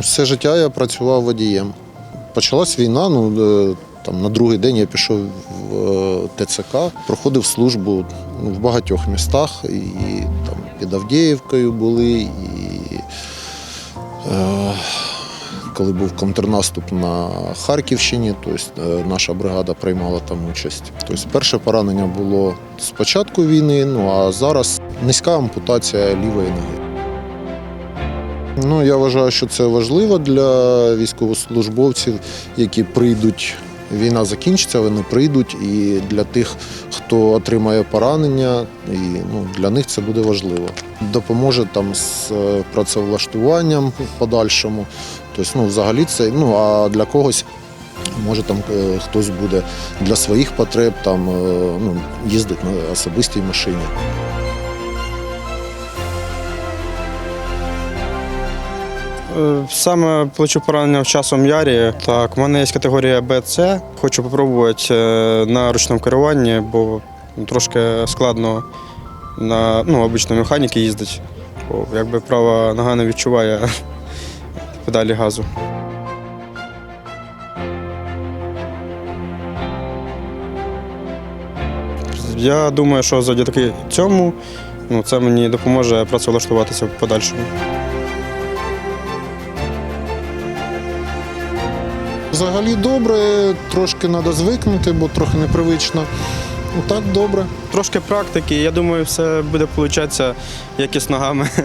Все життя я працював водієм. Почалась війна, ну е, там на другий день я пішов в е, ТЦК, проходив службу ну, в багатьох містах, і там під Авдіївкою були, і е, коли був контрнаступ на Харківщині, тобто е, наша бригада приймала там участь. Тобто перше поранення було з початку війни, ну а зараз низька ампутація лівої ноги. Ну, я вважаю, що це важливо для військовослужбовців, які прийдуть. Війна закінчиться, вони прийдуть, і для тих, хто отримає поранення, і ну, для них це буде важливо. Допоможе там з е, працевлаштуванням в подальшому. Тобто, ну, взагалі це, ну а для когось, може там е, хтось буде для своїх потреб там, е, ну, їздить на особистій машині. Саме отримав поранення в часом ярі. Так, у мене є категорія БЦ. Хочу спробувати е, на ручному керуванні, бо трошки складно на ну, обичній механіки їздити. Бо якби права нога не відчуває педалі газу. Я думаю, що завдяки цьому ну, це мені допоможе працевлаштуватися в подальшому. Взагалі добре, трошки треба звикнути, бо трохи непривично. Ну так добре. Трошки практики, я думаю, все буде получатися як з ногами.